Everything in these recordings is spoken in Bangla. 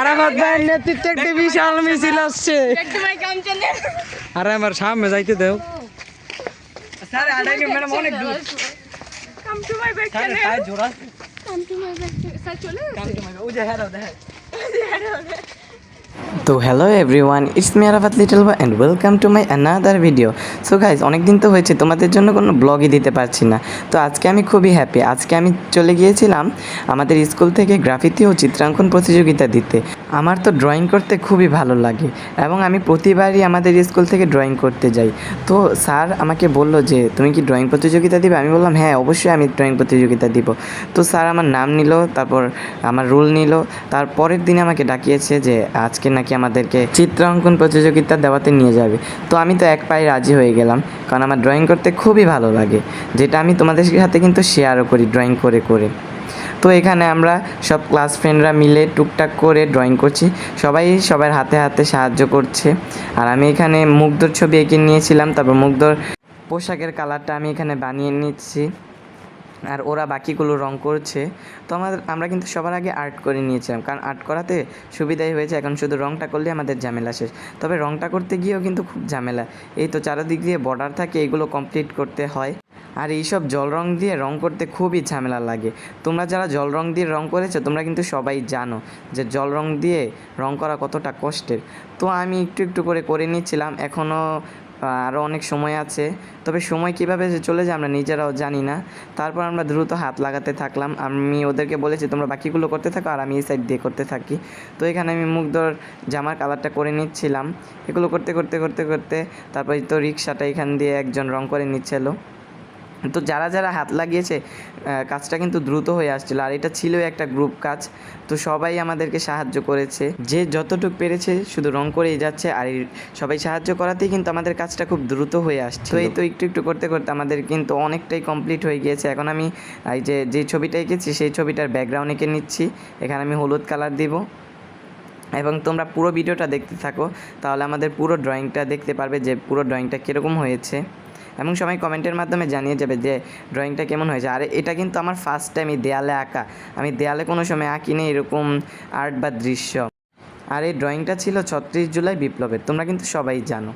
আরাফাত ভাইয়ের নেতৃত্বে একটি বিশাল মিছিল আসছে। আরে আমার সামনে যাইতে দেও। স্যার আড়াই ম্যাডাম অনেক দূর। Come to my back channel sir জোড়া come to my back sir চলে কাম টু মাই ব্যাক ও যে হ্যাঁ দাও দেখো তো hello everyone it's me Arafat little বা and welcome to my another video so guys অনেক দিন তো হয়েছে, তোমাদের জন্য কোনো ব্লগই দিতে পারছি না। তো আজকে আমি খুবই হ্যাপি আজকে আমি চলে গিয়েছিলাম আমাদের স্কুল থেকে গ্রাফিতি ও চিত্রাঙ্কন প্রতিযোগিতা দিতে। আমার তো ড্রয়িং করতে খুবই ভালো লাগে এবং আমি প্রতিবারই আমাদের স্কুল থেকে ড্রয়িং করতে যাই। তো স্যার আমাকে বলল যে, তুমি কি ড্রয়িং প্রতিযোগিতা দিবে? আমি বললাম হ্যাঁ অবশ্যই আমি ড্রয়িং প্রতিযোগিতা দিব। তো স্যার আমার নাম নিল, তারপর আমার রোল নিল, তারপরের দিনে আমাকে ডাকিয়েছে যে, আজকে নাকি আমাদেরকে চিত্রাঙ্কন প্রতিযোগিতা দেওয়াতে নিয়ে যাবে। তো আমি তো এক পায়ে রাজি হয়ে গেলাম, কারণ আমার ড্রয়িং করতে খুবই ভালো লাগে, যেটা আমি তোমাদের সাথে কিন্তু শেয়ারও করি ড্রয়িং করে করে। তো এখানে আমরা সব ক্লাস ফ্রেন্ডরা মিলে টুকটাক করে ড্রয়িং করছি, সবাই সবার হাতে হাতে সাহায্য করছে। আর আমি এখানে মুগ্ধর ছবি এঁকে নিয়েছিলাম, তারপর মুগ্ধর পোশাকের কালারটা আমি এখানে বানিয়ে নিচ্ছি। আর ওরা বাকিগুলো রং করছে। তো আমাদের আমরা কিন্তু সবার আগে আর্ট করে নিয়েছিলাম। কারণ আর্ট করাতে সুবিধাই হয়েছে, এখন শুধু রংটা করলে আমাদের ঝামেলা শেষ। তবে রংটা করতে গিয়েও কিন্তু খুব ঝামেলা। এই তো চারিদিক দিয়ে বর্ডার থাকে, এগুলো কমপ্লিট করতে হয়। আর এইসব জল রং দিয়ে রং করতে খুবই ঝামেলা লাগে। তোমরা যারা জল রং দিয়ে রং করেছ, তোমরা কিন্তু সবাই জানো যে জল রং দিয়ে রং করা কতটা কষ্টের। তো আমি একটু একটু করে করে নিচ্ছিলাম। এখনও আরও অনেক সময় আছে। তবে সময় কীভাবে চলে যায় আমরা নিজেরাও জানি না। তারপর আমরা দ্রুত হাত লাগাতে থাকলাম। আমি ওদেরকে বলেছি, তোমরা বাকিগুলো করতে থাকো আর আমি এই সাইড দিয়ে করতে থাকি। তো এখানে আমি মুগ্ধর জামার কালারটা করে নিচ্ছিলাম। এগুলো করতে করতে করতে করতে তারপর তো রিক্সাটা এখান দিয়ে একজন রং করে নিচ্ছিল। তো যারা যারা হাত লাগিয়েছে কাজটা কিন্তু দ্রুত হয়ে আসছিল। আর এটা ছিল একটা গ্রুপ কাজ। তো সবাই আমাদেরকে সাহায্য করেছে। যে যতটুকু পেরেছে শুধু রং করেই যাচ্ছে। আর সবাই সাহায্য করাতেই কিন্তু আমাদের কাজটা খুব দ্রুত হয়ে আসছে। তো এই তো একটু একটু করতে করতে আমাদের কিন্তু অনেকটাই কমপ্লিট হয়ে গিয়েছে। এখন আমি, এই যে যে ছবিটা এঁকেছি, সেই ছবিটার ব্যাকগ্রাউন্ড এঁকে নিচ্ছি। এখানে আমি হলুদ কালার দিব। এবং তোমরা পুরো ভিডিওটা দেখতে থাকো। তাহলে আমাদের পুরো ড্রয়িংটা দেখতে পারবে যে পুরো ড্রয়িংটা কীরকম হয়েছে। এবং সবাই কমেন্টের মাধ্যমে জানিয়ে যাবে যে ড্রয়িংটা কেমন হয়েছে। আর এটা কিন্তু আমার ফার্স্ট টাইম এই দেয়ালে আঁকা। আমি দেয়ালে কোনো সময় আঁকিনি এরকম আর্ট বা দৃশ্য। আর এই ড্রয়িংটা ছিল ছত্রিশ জুলাই বিপ্লবের, তোমরা কিন্তু সবাই জানো।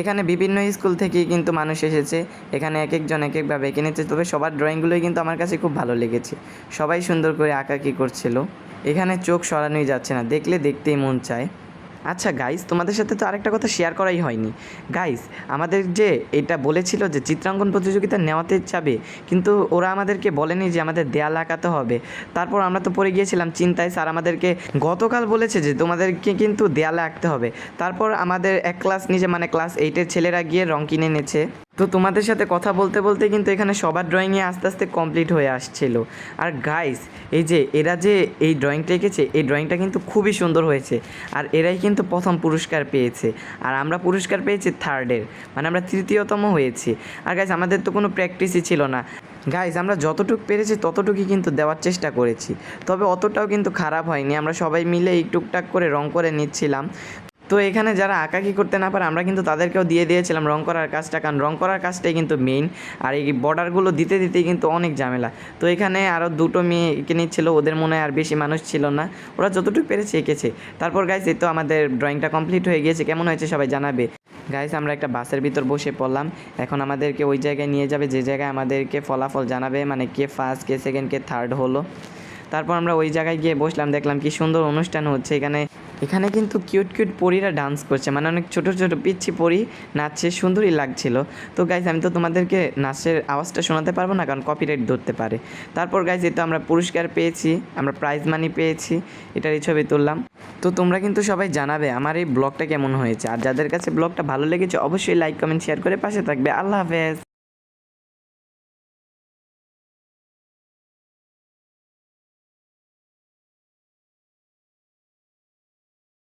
এখানে বিভিন্ন স্কুল থেকেই কিন্তু মানুষ এসেছে। এখানে এক একজন এক একভাবে এঁকে নিচ্ছে। তবে সবার ড্রয়িংগুলোই কিন্তু আমার কাছে খুব ভালো লেগেছে। সবাই সুন্দর করে আঁকাকি করছিল। এখানে চোখ সরানোই যাচ্ছে না। দেখলে দেখতেই মন চায়। আচ্ছা গাইস তোমাদের সাথে তো আরেকটা কথা শেয়ার করাই হয়নি। গাইস আমাদের যে এটা বলেছিল যে চিত্রাঙ্কন প্রতিযোগিতা নেওয়াতে যাবে, কিন্তু ওরা আমাদেরকে বলেনি যে আমাদের দেয়াল আঁকাতে হবে। তারপর আমরা তো পড়ে গিয়েছিলাম চিন্তায়, স্যার আমাদেরকে গতকাল বলেছে যে তোমাদেরকে কিন্তু দেয়ালে আঁকতে হবে। তারপর আমাদের এক ক্লাস নিজে মানে ক্লাস এইটের ছেলেরা গিয়ে রং কিনে এনেছে। তো তোমাদের সাথে কথা বলতে বলতে কিন্তু এখানে সবার ড্রয়িংয়ে আস্তে আস্তে কমপ্লিট হয়ে আসছিল। আর গাইস এই যে এরা যে এই ড্রয়িংটা এঁকেছে, এই ড্রয়িংটা কিন্তু খুবই সুন্দর হয়েছে। আর এরাই কিন্তু প্রথম পুরস্কার পেয়েছে। আর আমরা পুরস্কার পেয়েছি থার্ডের মানে আমরা তৃতীয়তম হয়েছি। আর গাইস আমাদের তো কোনো প্র্যাকটিসই ছিল না। গাইজ আমরা যতটুকু পেরেছি ততটুকুই কিন্তু দেওয়ার চেষ্টা করেছি। তবে অতটাও কিন্তু খারাপ হয়নি। আমরা সবাই মিলে এই টুকটাক করে রং করে নিচ্ছিলাম। তো এখানে যারা আঁকাকি করতে না পারে, আমরা কিন্তু তাদেরকেও দিয়ে দিয়েছিলাম রং করার কাজটা, কারণ রং করার কাজটাই কিন্তু মেইন আর এই বর্ডারগুলো দিতে দিতে কিন্তু অনেক ঝামেলা। তো এখানে আরও দুটো মেয়ে এঁকে নিচ্ছিল, ওদের মনে আর বেশি মানুষ ছিল না। ওরা যতটুকু পেরেছে এঁকেছে। তারপর গাইজ এই তো আমাদের ড্রয়িংটা কমপ্লিট হয়ে গিয়েছে। কেমন হয়েছে সবাই জানাবে। গাইজ আমরা একটা বাসের ভিতর বসে পড়লাম। এখন আমাদেরকে ওই জায়গায় নিয়ে যাবে, যে জায়গায় আমাদেরকে ফলাফল জানাবে মানে কে ফার্স্ট কে সেকেন্ড কে থার্ড হলো। তারপর আমরা ওই জায়গায় গিয়ে বসলাম, দেখলাম কি সুন্দর অনুষ্ঠান হচ্ছে। এখানে এখানে কিন্তু কিউট কিউট পরীরা ডান্স করছে। মানে অনেক ছোট ছোট পিচ্ছি পরি নাচছে, সুন্দরই লাগছিল। তো গাইজ আমি তো তোমাদেরকে নাচের আওয়াজটা শোনাতে পারব না, কারণ কপিরাইট ধরতে পারে। তারপর গাইজ এই তো আমরা পুরস্কার পেয়েছি, আমরা প্রাইজ মানি পেয়েছি এটার এই ছবি তুললাম। তো তোমরা কিন্তু সবাই জানাবে আমার এই ব্লগটা কেমন হয়েছে। আর যাদের কাছে ব্লগটা ভালো লেগেছে, অবশ্যই লাইক কমেন্ট শেয়ার করে পাশে থাকবে। আল্লাহ হাফেজ।